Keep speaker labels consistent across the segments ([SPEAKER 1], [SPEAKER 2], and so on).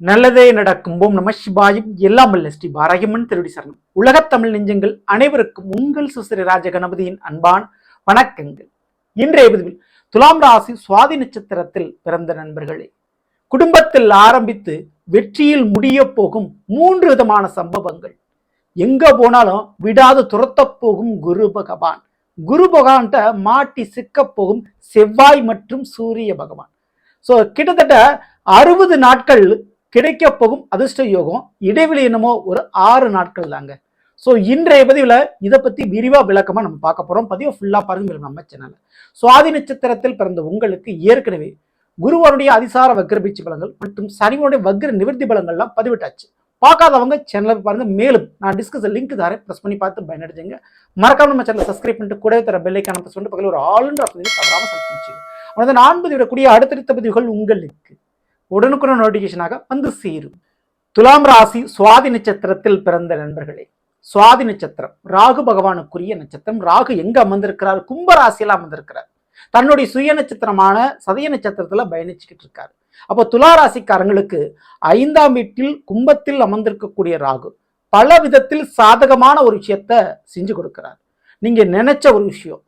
[SPEAKER 1] நல்லதே நடக்கும் ஓம் நம சிவாயும் எல்லாம் வல்ல ஸ்ரீ பாரகிமன் திருடி சரணம். உலகத் தமிழ் நெஞ்சங்கள் அனைவருக்கும் உங்கள் சுசிரி ராஜ கணபதியின் அன்பான் வணக்கங்கள். இன்றைய பதிவில் துலாம் ராசி சுவாதி நட்சத்திரத்தில் பிறந்த நண்பர்களே குடும்பத்தில் ஆரம்பித்து வெற்றியில் முடிய போகும் மூன்று விதமான சம்பவங்கள். எங்க போனாலும் விடாது துரத்தப் போகும் குரு பகவான். குரு பகவான்கிட்ட மாட்டி சிக்கப் போகும் செவ்வாய் மற்றும் சூரிய பகவான். ஸோ கிட்டத்தட்ட அறுபது நாட்கள் கிடைக்க போகும் அதிர்ஷ்ட யோகம் இடைவெளி என்னமோ ஒரு ஆறு நாட்கள் தாங்க. ஸோ இன்றைய பதிவில் இதை பற்றி விரிவாக விளக்கமாக நம்ம பார்க்க போகிறோம் பதிவை ஃபுல்லாக பாருங்க நம்ம சேனலில் சுவாதி நட்சத்திரத்தில் பிறந்த உங்களுக்கு ஏற்கனவே குருவனுடைய அதிசார வக்ர பீச்சு பலங்கள் மற்றும் சனிவனுடைய வக்ர நிவர்த்தி பலங்கள்லாம் பதிவிட்டாச்சு. பார்க்காதவங்க சேனலை பாருங்கள் மேலும் நான் டிஸ்கஸ் லிங்க் தரேன். ப்ரெஸ் பண்ணி பார்த்து பயனடைஞ்சுங்க. மறக்காம நம்ம சேனலை சப்ஸ்கிரைப் பண்ணிட்டு கூடவே தர பெல்லைக்கான ப்ரெஸ் பண்ணிட்டு பக்கத்தில் ஒரு ஆளுன்ற ஆப்ஷன் தவறாமல் சப்ஸ்கிரைப் உனது நான் பதிவிடக்கூடிய அடுத்தடுத்த பதிவுகள் உங்களுக்கு உடனுக்குடன் நோட்டிஃபிகேஷனாக வந்து சேரும். துலாம் ராசி சுவாதி நட்சத்திரத்தில் பிறந்த நண்பர்களே சுவாதி நட்சத்திரம் ராகு பகவானுக்குரிய நட்சத்திரம். ராகு எங்க அமர்ந்திருக்கிறார்? கும்ப ராசியில அமர்ந்திருக்கிறார். தன்னுடைய சுய நட்சத்திரமான சதய நட்சத்திரத்துல பயணிச்சுக்கிட்டு இருக்காரு. அப்போ துலா ராசிக்காரங்களுக்கு ஐந்தாம் வீட்டில் கும்பத்தில் அமர்ந்திருக்கக்கூடிய ராகு பல விதத்தில் சாதகமான ஒரு விஷயத்த செஞ்சு கொடுக்கிறார். நீங்க நினைச்ச ஒரு விஷயம்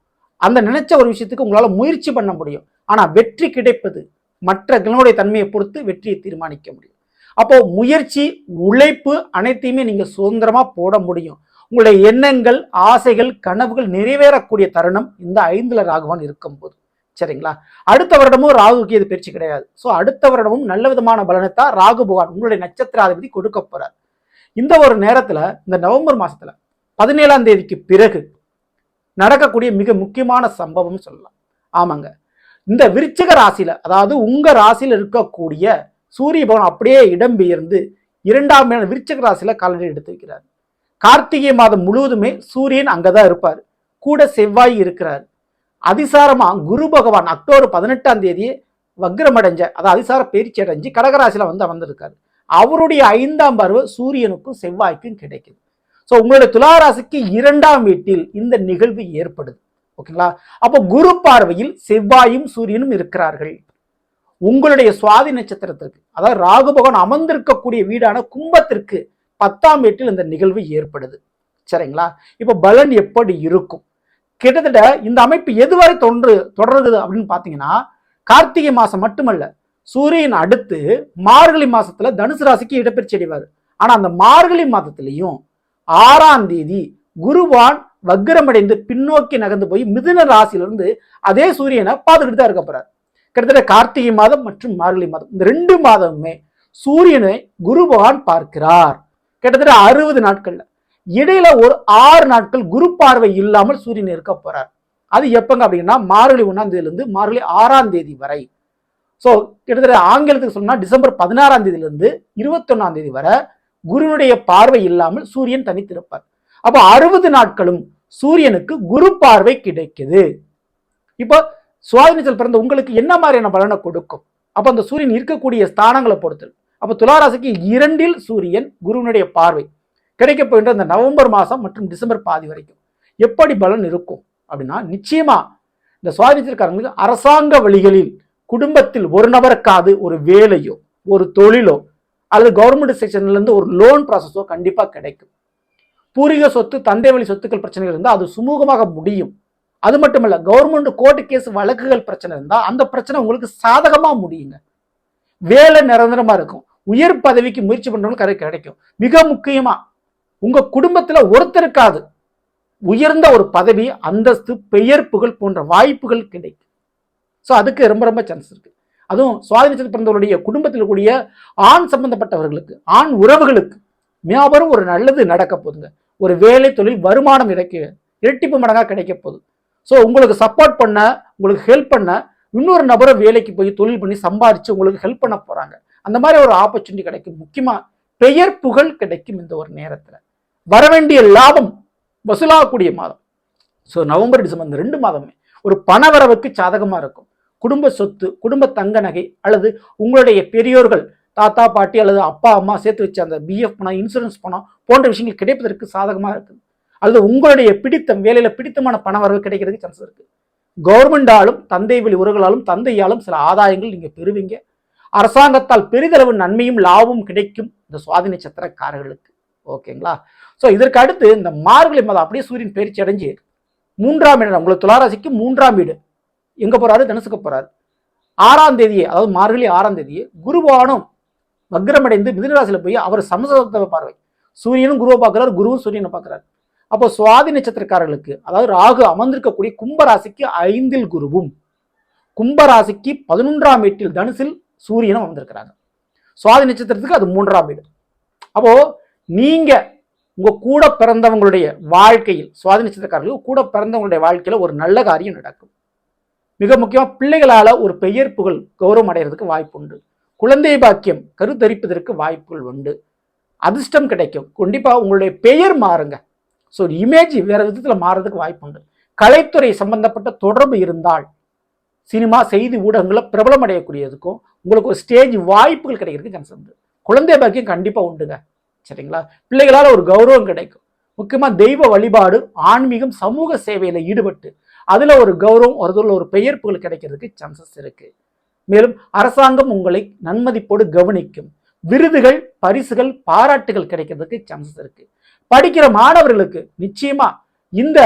[SPEAKER 1] அந்த நினைச்ச ஒரு விஷயத்துக்கு உங்களால முயற்சி பண்ண முடியும். ஆனால் வெற்றி கிடைப்பது மற்ற கிரகங்களுடைய தன்மையை பொறுத்து வெற்றியை தீர்மானிக்க முடியும். அப்போ முயற்சி உழைப்பு அனைத்தையுமே நீங்க சுதந்திரமா போட முடியும். உங்களுடைய எண்ணங்கள் ஆசைகள் கனவுகள் நிறைவேறக்கூடிய தருணம் இந்த ஐந்துல ராகுவான் இருக்கும்போது. சரிங்களா? அடுத்த வருடமும் ராகுக்கு இது பயிற்சி கிடையாது. ஸோ அடுத்த வருடமும் நல்ல விதமான பலனைத்தான் ராகு பகவான் உங்களுடைய நட்சத்திராதிபதி கொடுக்க போறார். இந்த ஒரு நேரத்துல இந்த நவம்பர் மாசத்துல பதினேழாம் தேதிக்கு பிறகு நடக்கக்கூடிய மிக முக்கியமான சம்பவம் சொல்லலாம். ஆமாங்க. இந்த விருச்சிக ராசியில அதாவது உங்க ராசியில் இருக்கக்கூடிய சூரிய பகவான் அப்படியே இடம்பெயர்ந்து இரண்டாம் விருச்சிக ராசியில காலடி எடுத்து வைக்கிறார். கார்த்திகை மாதம் முழுவதுமே சூரியன் அங்கதான் இருப்பார். கூட செவ்வாய் இருக்கிறார். அதிசாரமா குரு பகவான் அக்டோபர் பதினெட்டாம் தேதி வக்ரமடைஞ்ச அதாவது அதிசார பயிற்சி அடைஞ்சு கடகராசியில வந்து அமர்ந்திருக்காரு. அவருடைய ஐந்தாம் பருவ சூரியனுக்கும் செவ்வாய்க்கும் கிடைக்குது. ஸோ உங்களுடைய துளாராசிக்கு இரண்டாம் வீட்டில் இந்த நிகழ்வு ஏற்படுது. ஓகேங்களா? அப்போ குரு பார்வையில் செவ்வாயும் சூரியனும் இருக்கிறார்கள். உங்களுடைய சுவாதி நட்சத்திரத்திற்கு அதாவது ராகுபகவான் அமர்ந்திருக்கக்கூடிய வீடான கும்பத்திற்கு பத்தாம் வீட்டில் இந்த நிகழ்வு ஏற்படுது. சரிங்களா? இப்போ பலன் எப்படி இருக்கும்? கிட்டத்தட்ட இந்த அமைப்பு எதுவரை தொன்று தொடருது அப்படின்னு பார்த்தீங்கன்னா கார்த்திகை மாதம் மட்டுமல்ல சூரியன் அடுத்து மார்கழி மாதத்தில் தனுசு ராசிக்கு இடப்பெயர்ச்சி அடைவார். ஆனால் அந்த மார்கழி மாதத்துலேயும் ஆறாம் தேதி குருவான் வக்ரமடைந்து பின்னோக்கி நகர்ந்து போய் மிதுன ராசியிலிருந்து அதே சூரியனை பார்த்துக்கிட்டு தான் இருக்க போறார். கிட்டத்தட்ட கார்த்திகை மாதம் மற்றும் மார்கழி மாதம். இந்த ரெண்டு மாதமுமே சூரியனை குரு பகவான் பார்க்கிறார். கிட்டத்தட்ட அறுபது நாட்கள்ல. இடையில ஒரு ஆறு நாட்கள் குரு பார்வை இல்லாமல் சூரியன் இருக்க போறார். அது எப்பங்க அப்படின்னா மார்கழி ஒன்றாம் தேதியிலிருந்து மார்கழி ஆறாம் தேதி வரை. ஸோ கிட்டத்தட்ட ஆங்கிலத்துக்கு சொன்னால் டிசம்பர் பதினாறாம் தேதியிலிருந்து இருபத்தொன்னாம் தேதி வரை குருனுடைய பார்வை இல்லாமல் சூரியன் தனித்திருப்பார். அப்போ அறுபது நாட்களும் சூரியனுக்கு குரு பார்வை கிடைக்குது. இப்போ சுவாதினத்தில் பிறந்த உங்களுக்கு என்ன மாதிரியான பலனை கொடுக்கும்? அப்போ அந்த சூரியன் இருக்கக்கூடிய ஸ்தானங்களை பொறுத்து அப்போ துளாராசிக்கு இரண்டில் சூரியன் குருவினுடைய பார்வை கிடைக்க போகின்ற இந்த நவம்பர் மாதம் மற்றும் டிசம்பர் பாதி வரைக்கும். எப்படி பலன் இருக்கும்? அப்படின்னா நிச்சயமா இந்த சுவாதினத்திற்காரங்களுக்கு அரசாங்க வழிகளில் குடும்பத்தில் ஒரு நபருக்காவது ஒரு வேலையோ ஒரு தொழிலோ அல்லது கவர்மெண்ட் செக்ஷன்லேருந்து ஒரு லோன் ப்ராசஸோ கண்டிப்பாக கிடைக்கும். பூர்வீக சொத்து தந்தை வழி சொத்துக்கள் பிரச்சனைகள் இருந்தால் அது சுமூகமாக முடியும். அது மட்டுமல்ல கவர்மெண்ட் கோர்ட்டு கேஸ் வழக்குகள் பிரச்சனை இருந்தால் அந்த பிரச்சனை உங்களுக்கு சாதகமாக முடியுங்க. வேலை நிரந்தரமாக இருக்கும். உயர் பதவிக்கு முயற்சி பண்றவங்களுக்கு கரு கிடைக்கும். மிக முக்கியமாக உங்கள் குடும்பத்தில் ஒருத்தருக்காது உயர்ந்த ஒரு பதவி அந்தஸ்து பெயர் புகழ் போன்ற வாய்ப்புகள் கிடைக்கும். ஸோ அதுக்கு ரொம்ப ரொம்ப சான்ஸ் இருக்குது அதுவும் சுவாதினத்தில் பிறந்தவருடைய குடும்பத்தில் கூடிய ஆண் சம்பந்தப்பட்டவர்களுக்கு ஆண் உறவுகளுக்கு வியாபாரம் ஒரு நல்லது நடக்க போகுதுங்க. ஒரு வேலை தொழில் வருமானம் கிடைக்க இரட்டிப்பு மடங்காக கிடைக்க போகுது. ஸோ உங்களுக்கு சப்போர்ட் பண்ண உங்களுக்கு ஹெல்ப் பண்ண இன்னொரு நபரை வேலைக்கு போய் தொழில் பண்ணி சம்பாதிச்சு உங்களுக்கு ஹெல்ப் பண்ண போகிறாங்க அந்த மாதிரி ஒரு ஆப்பர்ச்சுனிட்டி கிடைக்கும். முக்கியமாக பெயர் புகழ் கிடைக்கும் இந்த ஒரு நேரத்துல. வரவேண்டிய லாபம் வசூலாகக்கூடிய மாதம். ஸோ நவம்பர் டிசம்பர் இந்த ரெண்டு மாதமே ஒரு பணவரவுக்கு சாதகமாக இருக்கும். குடும்ப சொத்து குடும்ப தங்க நகை அல்லது உங்களுடைய பெரியோர்கள் தாத்தா பாட்டி அல்லது அப்பா அம்மா சேர்த்து வச்ச அந்த பிஎஃப் பணம் இன்சூரன்ஸ் பணம் போன்ற விஷயங்கள் கிடைப்பதற்கு சாதகமாக இருக்குது. அல்லது உங்களுடைய பிடித்தம் வேலையில் பிடித்தமான பண வரவு கிடைக்கிறதுக்கு சான்ஸ் இருக்குது கவர்மெண்டாலும் தந்தை வழி உறவுகளாலும் தந்தையாலும் சில ஆதாயங்கள் நீங்கள் பெறுவீங்க. அரசாங்கத்தால் பெரிதளவு நன்மையும் லாபமும் கிடைக்கும் இந்த சுவாதி நட்சத்திரக்காரர்களுக்கு ஓகேங்களா ஸோ இதற்கு அடுத்து இந்த மார்கழி மாதம் அப்படியே சூரியன் பயிற்சி அடைஞ்சு மூன்றாம் இடம் உங்களுக்கு துளாராசிக்கு மூன்றாம் வீடு. எங்கே போகிறாரு தனுசுக்கு போகிறாரு ஆறாம் தேதியே அதாவது மார்கழி ஆறாம் தேதியே குருவானும் வக்ரமடைந்து மிதுனராசியில் போய் அவர் சமசத்தை பார்வை. சூரியனும் குருவை பார்க்குறாரு குருவும் சூரியனை பார்க்குறாரு. அப்போ சுவாதி நட்சத்திரக்காரர்களுக்கு அதாவது ராகு அமர்ந்திருக்கக்கூடிய கும்பராசிக்கு ஐந்தில் குருவும் கும்பராசிக்கு பதினொன்றாம் வீட்டில் தனுசில் சூரியனும் அமர்ந்திருக்கிறாங்க. சுவாதி நட்சத்திரத்துக்கு அது மூன்றாம் வீடு. அப்போ நீங்க உங்க கூட பிறந்தவங்களுடைய வாழ்க்கையில் சுவாதி நட்சத்திரக்காரர்கள் கூட பிறந்தவங்களுடைய வாழ்க்கையில ஒரு நல்ல காரியம் நடக்கும். மிக முக்கியமாக பிள்ளைகளால் ஒரு பெயர் புகழ் கௌரவம் அடைகிறதுக்கு வாய்ப்பு உண்டு குழந்தை பாக்கியம் கருத்தரிப்பதற்கு வாய்ப்புகள் உண்டு. அதிர்ஷ்டம் கிடைக்கும். கண்டிப்பாக உங்களுடைய பெயர் மாறுங்க. ஸோ இமேஜ் வேறு விதத்தில் மாறுறதுக்கு வாய்ப்பு உண்டு. கலைத்துறை சம்பந்தப்பட்ட தொடர்பு இருந்தால் சினிமா செய்தி ஊடகங்களில் பிரபலம் அடையக்கூடியதுக்கும் உங்களுக்கு ஒரு ஸ்டேஜ் வாய்ப்புகள் கிடைக்கிறதுக்கு சான்ஸ் உண்டு. குழந்தை பாக்கியம் கண்டிப்பாக உண்டுங்க. சரிங்களா? பிள்ளைகளால் ஒரு கௌரவம் கிடைக்கும். முக்கியமாக தெய்வ வழிபாடு ஆன்மீகம் சமூக சேவையில் ஈடுபட்டு அதில் ஒரு கௌரவம் ஒரு ஒரு பெயர்ப்புகள் கிடைக்கிறதுக்கு சான்சஸ் இருக்குது மேலும் அரசாங்கம் உங்களை நன்மதிப்போடு கவனிக்கும். விருதுகள் பரிசுகள் பாராட்டுகள் கிடைக்கிறதுக்கு சான்சஸ் இருக்கு. படிக்கிற மாணவர்களுக்கு நிச்சயமா இந்த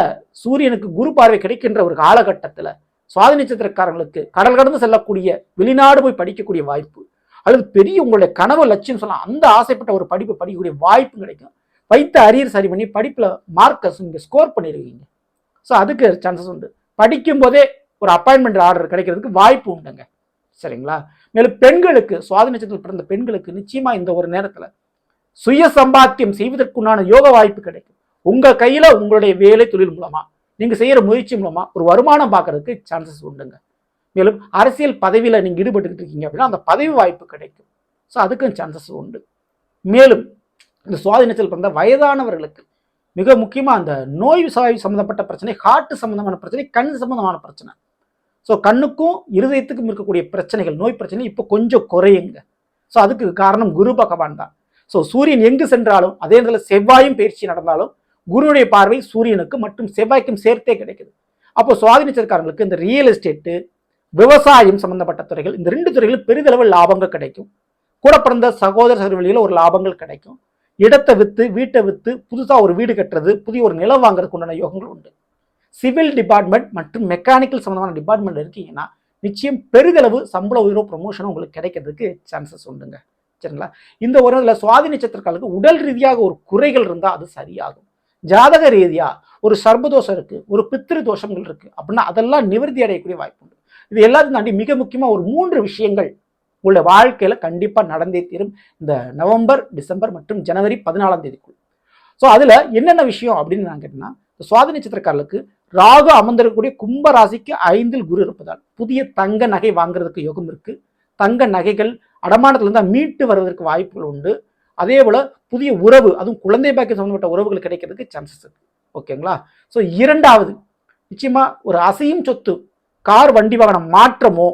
[SPEAKER 1] சூரியனுக்கு குரு பார்வை கிடைக்கின்ற ஒரு காலகட்டத்தில் சுவாதி நட்சத்திரக்காரங்களுக்கு கடல் கடந்து செல்லக்கூடிய வெளிநாடு போய் படிக்கக்கூடிய வாய்ப்பு அல்லது பெரிய உங்களுடைய கனவு லட்சியம் சொல்லலாம் அந்த ஆசைப்பட்ட ஒரு படிப்பு படிக்கக்கூடிய வாய்ப்பு கிடைக்கும். வைத்த அரியர் சரி பண்ணி படிப்பில் மார்க்கஸ் நீங்கள் ஸ்கோர் பண்ணிடுவீங்க ஸோ அதுக்கு சான்சஸ் உண்டு. படிக்கும் போதே ஒரு அப்பாயின்மெண்ட் ஆர்டர் கிடைக்கிறதுக்கு வாய்ப்பு உண்டுங்க. சரிங்களா? மேலும் பெண்களுக்கு சுவாதி நட்சத்திரத்தில் பிறந்த பெண்களுக்கு நிச்சயமா இந்த ஒரு நேரத்துல சுய சம்பாத்தியம் செய்வதற்குண்டான யோக வாய்ப்பு கிடைக்கும். உங்க கையில உங்களுடைய வேலை தொழில் மூலமா நீங்க செய்யற முயற்சி மூலமா ஒரு வருமானம் பார்க்கறதுக்கு சான்சஸ் உண்டுங்க. மேலும் அரசியல் பதவியில நீங்க ஈடுபட்டுக்கிட்டு இருக்கீங்க அப்படின்னா அந்த பதவி வாய்ப்பு கிடைக்கும். ஸோ அதுக்கும் சான்சஸ் உண்டு. மேலும் இந்த சுவாதி பிறந்த வயதானவர்களுக்கு மிக முக்கியமா அந்த நோய் சாய் சம்மந்தப்பட்ட பிரச்சனை ஹார்ட் சம்மந்தமான பிரச்சனை கண் சம்மந்தமான பிரச்சனை. ஸோ கண்ணுக்கும் இருதயத்துக்கும் இருக்கக்கூடிய பிரச்சனைகள் நோய் பிரச்சனை இப்போ கொஞ்சம் குறையுங்க. ஸோ அதுக்கு காரணம் குரு பகவான் தான். ஸோ சூரியன் எங்கு சென்றாலும் அதே நேரத்தில் செவ்வாயும் பயிற்சி நடந்தாலும் குருவுடைய பார்வை சூரியனுக்கு மற்றும் செவ்வாய்க்கும் சேர்த்தே கிடைக்குது. அப்போ சுவாதி இந்த ரியல் எஸ்டேட்டு விவசாயம் சம்பந்தப்பட்ட துறைகள் இந்த ரெண்டு துறைகளும் பெரிதளவில் லாபங்கள் கிடைக்கும். கூட பிறந்த சகோதர சகோதரிகளில் ஒரு லாபங்கள் கிடைக்கும். இடத்தை விற்று வீட்டை விற்று புதுசாக ஒரு வீடு கட்டுறது புதிய ஒரு நிலம் வாங்குறதுக்கு உண்டான யோகங்கள் உண்டு. சிவில் டிபார்ட்மெண்ட் மற்றும் மெக்கானிக்கல் சம்மந்தமான டிபார்ட்மெண்ட் இருக்கீங்கன்னா நிச்சயம் பெரிதளவு சம்பள உயர்வு ப்ரொமோஷனும் உங்களுக்கு கிடைக்கிறதுக்கு சான்சஸ் உண்டுங்க. சரிங்களா? இந்த ஒரு இதில் சுவாதி நட்சத்திரக்காலுக்கு உடல் ரீதியாக ஒரு குறைகள் இருந்தால் அது சரியாகும். ஜாதக ரீதியாக ஒரு சர்பதோஷம் இருக்கு ஒரு பித்திரு தோஷங்கள் இருக்கு அப்படின்னா அதெல்லாம் நிவர்த்தி அடையக்கூடிய வாய்ப்பு உண்டு. இது எல்லாத்தையும் தாண்டி மிக முக்கியமாக ஒரு மூன்று விஷயங்கள் உள்ள வாழ்க்கையில கண்டிப்பாக நடந்தே தீரும். இந்த நவம்பர் டிசம்பர் மற்றும் ஜனவரி பதினாலாம் தேதிக்குள். ஸோ அதில் என்னென்ன விஷயம் அப்படின்னு நான் கேட்டேன்னா சுவாதி நட்சத்திரக்காரர்களுக்கு ராகு அமர்ந்திருக்கக்கூடிய கும்ப ராசிக்கு ஐந்தில் குரு இருப்பதால் புதிய தங்க நகை வாங்குறதுக்கு யோகம் இருக்கு. தங்க நகைகள் அடமானத்திலிருந்து மீட்டு வருவதற்கு வாய்ப்புகள் உண்டு. அதே போல புதிய உறவு அதுவும் குழந்தை பாக்கியம் சம்பந்தப்பட்ட உறவுகள் கிடைக்கிறதுக்கு சான்சஸ் இருக்கு. ஓகேங்களா ஸோ இரண்டாவது நிச்சயமா ஒரு அசையும் சொத்து கார் வண்டி வாகனம் மாற்றமோ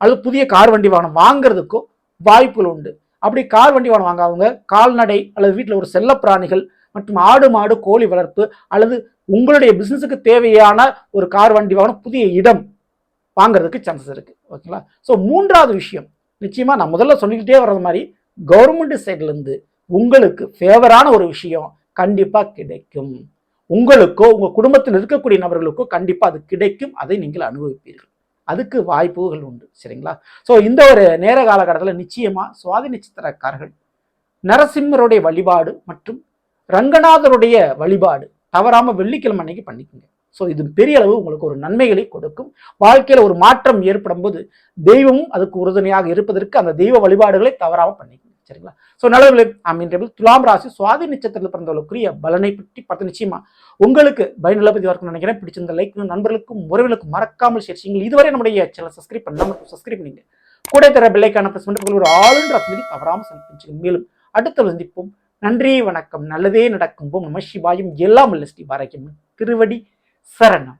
[SPEAKER 1] அல்லது புதிய கார் வண்டி வாகனம் வாங்குறதுக்கோ வாய்ப்புகள் உண்டு. அப்படி கார் வண்டி வாகனம் வாங்காதவங்க கால்நடை அல்லது வீட்டில் ஒரு செல்ல பிராணிகள் மற்றும் ஆடு மாடு கோழி வளர்ப்பு அல்லது உங்களுடைய பிசினஸுக்கு தேவையான ஒரு கார் வண்டி வாகனம் புதிய இடம் வாங்குறதுக்கு சான்சஸ் இருக்குது ஓகேங்களா ஸோ மூன்றாவது விஷயம். நிச்சயமாக நான் முதல்ல சொல்லிக்கிட்டே வர்றது மாதிரி கவர்மெண்ட் சைட்லேருந்து உங்களுக்கு ஃபேவரான ஒரு விஷயம் கண்டிப்பாக கிடைக்கும். உங்களுக்கோ உங்கள் குடும்பத்தில் இருக்கக்கூடிய நபர்களுக்கோ கண்டிப்பாக அது கிடைக்கும். அதை நீங்கள் அனுபவிப்பீர்கள். அதுக்கு வாய்ப்புகள் உண்டு. சரிங்களா? ஸோ இந்த ஒரு நேர காலகட்டத்தில் நிச்சயமாக சுவாதி நட்சத்திரக்காரர்கள் நரசிம்மருடைய வழிபாடு மற்றும் ரங்கநாதருடைய வழிபாடு தவறாமல் வெள்ளிக்கிழமை அன்னைக்கு பண்ணிக்கோங்க. ஸோ இது பெரிய அளவு உங்களுக்கு ஒரு நன்மைகளை கொடுக்கும். வாழ்க்கையில் ஒரு மாற்றம் ஏற்படும் போது தெய்வமும் அதுக்கு உறுதுணையாக இருப்பதற்கு அந்த தெய்வ வழிபாடுகளை தவறாம பண்ணிக்கோங்க. சரிங்களா? ஸோ நல்லவர்களே அமைன்றபிள் துலாம் ராசி சுவாதி நட்சத்திரத்தில் பிறந்தவர்களுக்குரிய பலனை பற்றி பார்த்து நிச்சயமா உங்களுக்கு பயனுள்ள பதிவாக நினைக்கிறேன். பிடிச்சிருந்த லைக் நண்பர்களுக்கும் உறவுகளுக்கும் மறக்காமல் ஷேர் செய்யுங்கள். இதுவரை நம்முடைய சேனல் சப்ஸ்கிரைப் பண்ணாமல் சப்ஸ்கிரைப் பண்ணிங்க கூட தர பிள்ளைக்கான பிரஸ் ஒரு ஆளுன்ற அப்படி தவறாமல் சந்திச்சு மேலும் அடுத்த சந்திப்போம். நன்றி வணக்கம். நல்லதே நடக்கும். ஓம் நம சிவாயும். எல்லாம் உள்ள ஸ்ரீ பாரகியம் திருவடி சரணம்.